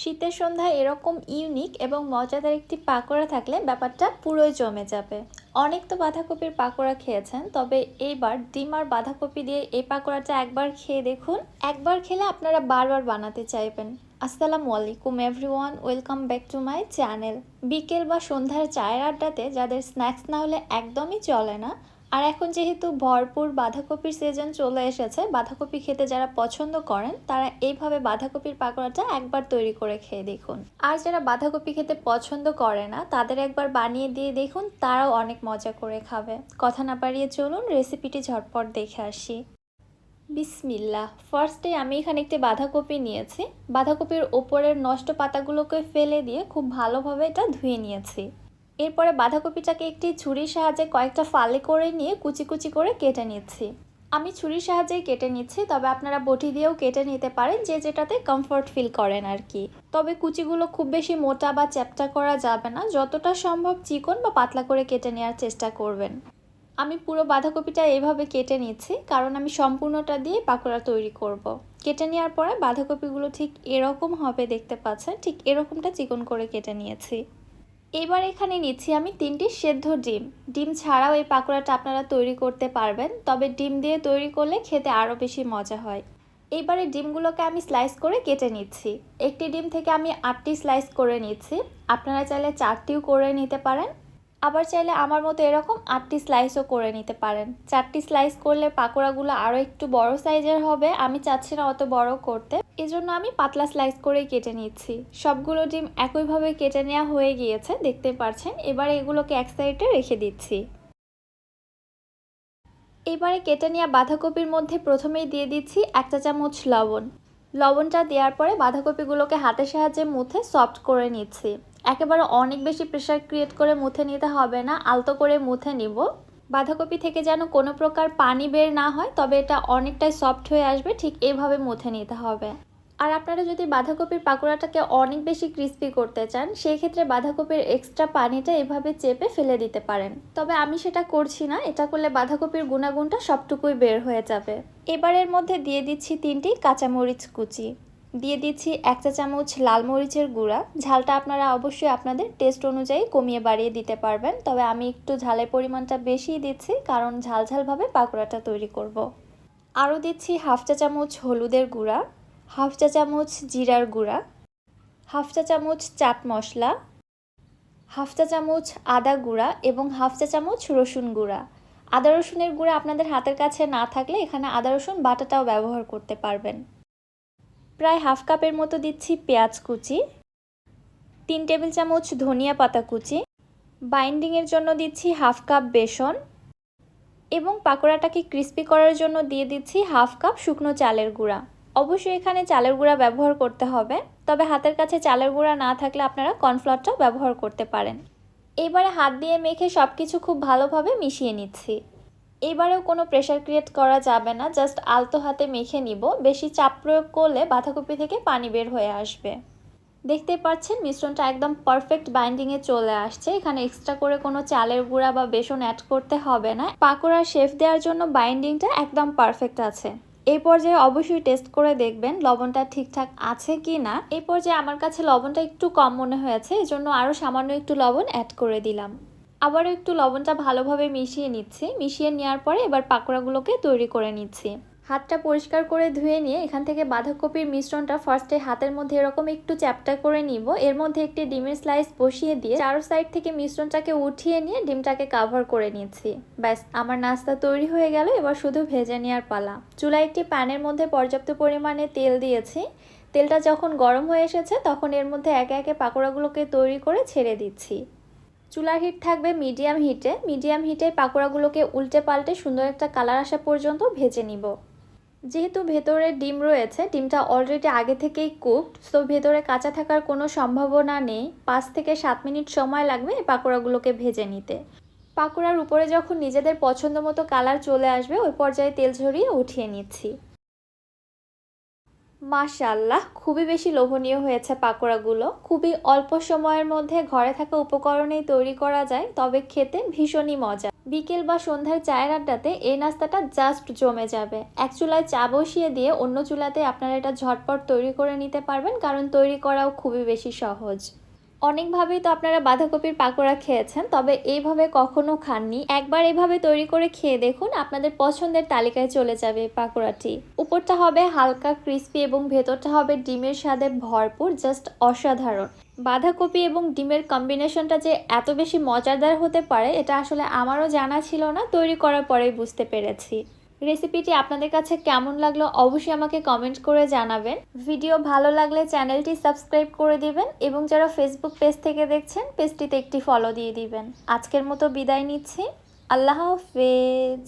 শীতের সন্ধ্যায় এরকম ইউনিক এবং মজাদার একটি পাকোড়া থাকলে ব্যাপারটা পুরোই জমে যাবে। অনেক তো বাঁধাকপির পাকোড়া খেয়েছেন, তবে এইবার ডিম আর বাঁধাকপি দিয়ে এই পাকোড়াটা একবার খেয়ে দেখুন। একবার খেলে আপনারা বারবার বানাতে চাইবেন। আসসালামু আলাইকুম everyone welcome back to my channel বিকেল বা সন্ধ্যার চায়ের আড্ডাতে যাদের স্ন্যাক্স না হলে একদমই চলে না আর এখন যেহেতু ভরপুর বাঁধাকপির সিজন চলে এসেছে, বাঁধাকপি খেতে যারা পছন্দ করেন, তারা এইভাবে বাঁধাকপির পাকোড়াটা একবার তৈরি করে খেয়ে দেখুন। আর যারা বাঁধাকপি খেতে পছন্দ করে না, তাদের একবার বানিয়ে দিয়ে দেখুন, তারাও অনেক মজা করে খাবে। কথা না পারিয়ে চলুন রেসিপিটি ঝটপট দেখে আসি। বিসমিল্লা ফার্স্টে আমি এখানে একটি বাঁধাকপি নিয়েছি। বাঁধাকপির ওপরের নষ্ট পাতাগুলোকে ফেলে দিয়ে খুব ভালোভাবে এটা ধুয়ে নিয়েছি। এরপরে বাঁধাকপিটাকে একটি ছুরির সাহায্যে কয়েকটা ফালে করে নিয়ে কুচি কুচি করে কেটে নিচ্ছি। আমি ছুরির সাহায্যেই কেটে নিচ্ছি, তবে আপনারা বটি দিয়েও কেটে নিতে পারেন যে যেটাতে কমফোর্ট ফিল করেন আর কি। তবে কুচিগুলো খুব বেশি মোটা বা চ্যাপটা করা যাবে না, যতটা সম্ভব চিকন বা পাতলা করে কেটে নেওয়ার চেষ্টা করবেন। আমি পুরো বাঁধাকপিটা এইভাবে কেটে নিচ্ছি, কারণ আমি সম্পূর্ণটা দিয়ে পাকোড়া তৈরি করব। কেটে নেওয়ার পরে বাঁধাকপিগুলো ঠিক এরকম হবে দেখতে পাচ্ছেন, ঠিক এরকমটা চিকন করে কেটে নিয়েছি। এবার এখানে নিচ্ছি আমি তিনটি সেদ্ধ ডিম। ডিম ছাড়াও এই পাকোড়াটা আপনারা তৈরি করতে পারবেন, তবে ডিম দিয়ে তৈরি করলে খেতে আরও বেশি মজা হয়। এইবারে ডিমগুলোকে আমি স্লাইস করে কেটে নিচ্ছি। একটি ডিম থেকে আমি আটটি স্লাইস করে নিচ্ছি। আপনারা চাইলে চারটিও করে নিতে পারেন। আবার চাইলে আমার মতো এরকম আটটি স্লাইসও করে নিতে পারেন। চারটি স্লাইস করলে পাকোড়াগুলো আরও একটু বড় সাইজের হবে, আমি চাচ্ছি না অত বড় করতে। এজন্য আমি পাতলা স্লাইস করেই কেটে নিচ্ছি। সবগুলো ডিম একইভাবে কেটে নেওয়া হয়ে গিয়েছে, দেখতে পাচ্ছেন। এবারে এগুলোকে এক সাইডে রেখে দিচ্ছি। এবারে কেটে নেওয়া বাঁধাকপির মধ্যে প্রথমেই দিয়ে দিচ্ছি এক চা চামচ লবণ। লবণটা দেওয়ার পরে বাঁধাকপিগুলোকে হাতের সাহায্যে মুথে সফট করে নিচ্ছি। একেবারে অনেক বেশি প্রেশার ক্রিয়েট করে মুথে নিতে হবে না, আলতো করে মুথে নিব। বাঁধাকপি থেকে যেন কোনো প্রকার পানি বের না হয়, তবে এটা অনেকটাই সফট হয়ে আসবে, ঠিক এইভাবে মুথে নিতে হবে। আর আপনারা যদি বাঁধাকপির পাকোড়াটাকে অনেক বেশি ক্রিস্পি করতে চান, সেই ক্ষেত্রে বাঁধাকপির এক্সট্রা পানিটা এভাবে চেপে ফেলে দিতে পারেন। তবে আমি সেটা করছি না, এটা করলে বাঁধাকপির গুণাগুণটা সবটুকুই বের হয়ে যাবে। এবারের মধ্যে দিয়ে দিচ্ছি তিনটি কাঁচামরিচ কুচি। দিয়ে দিচ্ছি এক চা চামচ লাল মরিচের গুঁড়া। ঝালটা আপনারা অবশ্যই আপনাদের টেস্ট অনুযায়ী কমিয়ে বাড়িয়ে দিতে পারবেন। তবে আমি একটু ঝালের পরিমাণটা বেশিই দিচ্ছি, কারণ ঝাল ঝালভাবে পাকোড়াটা তৈরি করব। আরও দিচ্ছি হাফ চা চামচ হলুদের গুঁড়া, হাফ চা চামচ জিরার গুঁড়া, হাফ চা চামচ চাট মশলা, হাফ চা চামচ আদা গুঁড়া এবং হাফ চা চামচ রসুন গুঁড়া। আদা রসুনের গুঁড়া আপনাদের হাতের কাছে না থাকলে এখানে আদা রসুন বাটাটাও ব্যবহার করতে পারবেন। প্রায় হাফ কাপের মতো দিচ্ছি পেঁয়াজ কুচি, তিন টেবিল চামচ ধনিয়া পাতা কুচি, বাইন্ডিংয়ের জন্য দিচ্ছি হাফ কাপ বেসন এবং পাকোড়াটাকে ক্রিস্পি করার জন্য দিয়ে দিচ্ছি হাফ কাপ শুকনো চালের গুঁড়া। অবশ্যই এখানে চালের গুঁড়া ব্যবহার করতে হবে, তবে হাতের কাছে চালের গুঁড়া না থাকলে আপনারা কর্নফ্লাওয়ারটাও ব্যবহার করতে পারেন। এবারে হাত দিয়ে মেখে সব কিছু খুব ভালোভাবে মিশিয়ে নিচ্ছি। এবারেও কোনো প্রেশার ক্রিয়েট করা যাবে না জাস্ট আলতো হাতে মেখে নিব। বেশি চাপ প্রয়োগ করলে বাঁধাকপি থেকে পানি বের হয়ে আসবে। দেখতে পাচ্ছেন, মিশ্রণটা একদম পারফেক্ট বাইন্ডিংয়ে চলে আসছে। এখানে এক্সট্রা করে কোনো চালের গুঁড়া বা বেসন অ্যাড করতে হবে না। পাকোড়ার শেফ দেওয়ার জন্য বাইন্ডিংটা একদম পারফেক্ট আছে। এই পর্যায়ে অবশ্যই টেস্ট করে দেখবেন, লবণটা ঠিকঠাক আছে কি না এই পর্যায়ে আমার কাছে লবণটা একটু কম মনে হয়েছে, এজন্য আরও সামান্য একটু লবণ অ্যাড করে দিলাম। আবারও একটু লবণটা ভালোভাবে মিশিয়ে নিচ্ছি। মিশিয়ে নেওয়ার পরে এবার পাকোড়াগুলোকে তৈরি করে নিচ্ছি। হাতটা পরিষ্কার করে ধুয়ে নিয়ে এখান থেকে বাঁধাকপির মিশ্রণটা ফার্স্টে হাতের মধ্যে এরকম একটু চ্যাপটা করে নিব। এর মধ্যে একটি ডিমের স্লাইস বসিয়ে দিয়ে চারো সাইড থেকে মিশ্রণটাকে উঠিয়ে নিয়ে ডিমটাকে কাভার করে নিচ্ছি। ব্যাস, আমার নাস্তা তৈরি হয়ে গেল। এবার শুধু ভেজে নেওয়ার পালা। চুলায় একটি প্যানের মধ্যে পর্যাপ্ত পরিমাণে তেল দিয়েছি। তেলটা যখন গরম হয়ে এসেছে, তখন এর মধ্যে একে একে পাকোড়াগুলোকে তৈরি করে ছেড়ে দিচ্ছি। চুলার হিট থাকবে মিডিয়াম হিটে মিডিয়াম হিটে পাকোড়াগুলোকে উল্টে পাল্টে সুন্দর একটা কালার আসা পর্যন্ত ভেজে নিব। যেহেতু ভেতরে ডিম রয়েছে, ডিমটা অলরেডি আগে থেকেই কুকড সো ভেতরে কাঁচা থাকার কোনো সম্ভাবনা নেই। পাঁচ থেকে সাত মিনিট সময় লাগবে এই পাকোড়াগুলোকে ভেজে নিতে। পাকোড়ার উপরে যখন নিজেদের পছন্দ মতো কালার চলে আসবে, ওই পর্যায়ে তেল ঝরিয়ে উঠিয়ে নিচ্ছি। মাশাল্লাহ খুবই বেশি লোভনীয় হয়েছে পাকোড়াগুলো। খুবই অল্প সময়ের মধ্যে ঘরে থাকা উপকরণেই তৈরি করা যায়, তবে খেতে ভীষণই মজা। বিকেল বা সন্ধ্যার চায়ের আড্ডাতে এই নাস্তাটা জাস্ট জমে যাবে। এক চুলায় চা বসিয়ে দিয়ে অন্য চুলাতে আপনারা এটা ঝটপট তৈরি করে নিতে পারবেন, কারণ তৈরি করাও খুবই বেশি সহজ। অনেকভাবেই তো আপনারা বাঁধাকপির পাকোড়া খেয়েছেন, তবে এইভাবে কখনো খাননি। একবার এভাবে তৈরি করে খেয়ে দেখুন, আপনাদের পছন্দের তালিকায় চলে যাবে এই পাকোড়াটি। উপরটা হবে হালকা ক্রিস্পি এবং ভেতরটা হবে ডিমের স্বাদে ভরপুর জাস্ট অসাধারণ। বাঁধাকপি এবং ডিমের কম্বিনেশনটা যে এত বেশি মজাদার হতে পারে, এটা আসলে আমারও জানা ছিল না, তৈরি করার পরেই বুঝতে পেরেছি। রেসিপিটি আপনাদের কাছে কেমন লাগল অবশ্যই আমাকে কমেন্ট করে জানাবেন। ভিডিও ভালো লাগলে চ্যানেলটি সাবস্ক্রাইব করে দিবেন এবং যারা ফেসবুক পেজ থেকে দেখছেন পেজটিতে একটি ফলো দিয়ে দিবেন। আজকের মতো বিদায় নিচ্ছি। আল্লাহ হাফেজ।